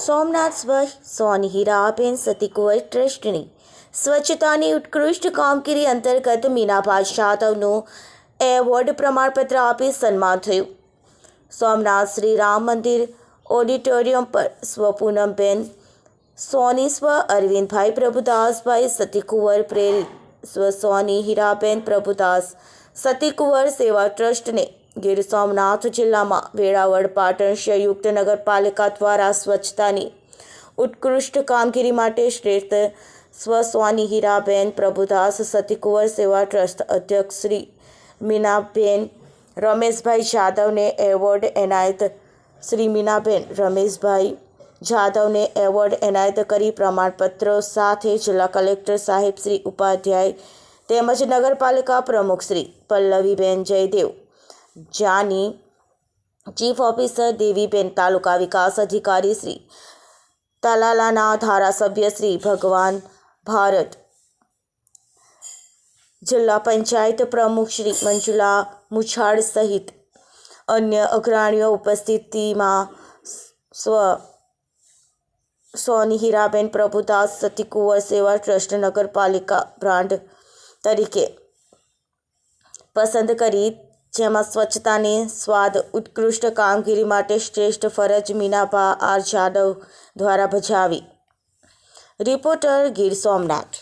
સોમનાથ સ્વ સોની હીરાબેન સતીકુંવર ટ્રસ્ટની સ્વચ્છતાની ઉત્કૃષ્ટ કામગીરી અંતર્ગત મીનાભા જાદવનું એવોર્ડ પ્રમાણપત્ર આપી સન્માન થયું. સોમનાથ શ્રી રામ મંદિર ઓડિટોરિયમ પર સ્વ પૂનમબેન સોની સ્વ અરવિંદભાઈ પ્રભુદાસભાઈ, સતીકુંવર પ્રેરિત સ્વ સોની હીરાબેન પ્રભુદાસ સતીકુંવર સેવા ટ્રસ્ટને ગીર સોમનાથ જિલ્લામાં વેળાવળ પાટણ સંયુક્ત નગરપાલિકા દ્વારા સ્વચ્છતાની ઉત્કૃષ્ટ કામગીરી માટે શ્રેષ્ઠ સ્વસ્વાની હીરાબેન પ્રભુદાસ સતીકુંવર સેવા ટ્રસ્ટ અધ્યક્ષ શ્રી મીનાબેન રમેશભાઈ જાદવને એવોર્ડ એનાયત શ્રી મીનાબેન રમેશભાઈ જાદવને એવોર્ડ એનાયત કરી પ્રમાણપત્રો સાથે જિલ્લા કલેક્ટર સાહેબ શ્રી ઉપાધ્યાય તેમજ નગરપાલિકા પ્રમુખ શ્રી પલ્લવીબેન જયદેવ, જાની ચીફ ઓફિસર દેવીબેન તાલુકા વિકાસ અધિકારી શ્રી તલાલાના ધારાસભ્ય શ્રી ભગવાન ભારત, જિલ્લા પંચાયત પ્રમુખ શ્રી મંજુલા મુછાડ સહિત અન્ય અગ્રણીઓ ઉપસ્થિતિમાં સ્વ, સોની હીરાબેન પ્રભુદાસ સતીકુંવર સેવા ટ્રસ્ટ નગરપાલિકા બ્રાન્ડ તરીકે પસંદ કરી, જેમાં સ્વચ્છતાની સ્વાદ, ઉત્કૃષ્ટ કામગીરી માટે શ્રેષ્ઠ ફરજ મીનાભા આર જાદવ દ્વારા ભજાવી. રિપોર્ટર ગીર સોમનાથ.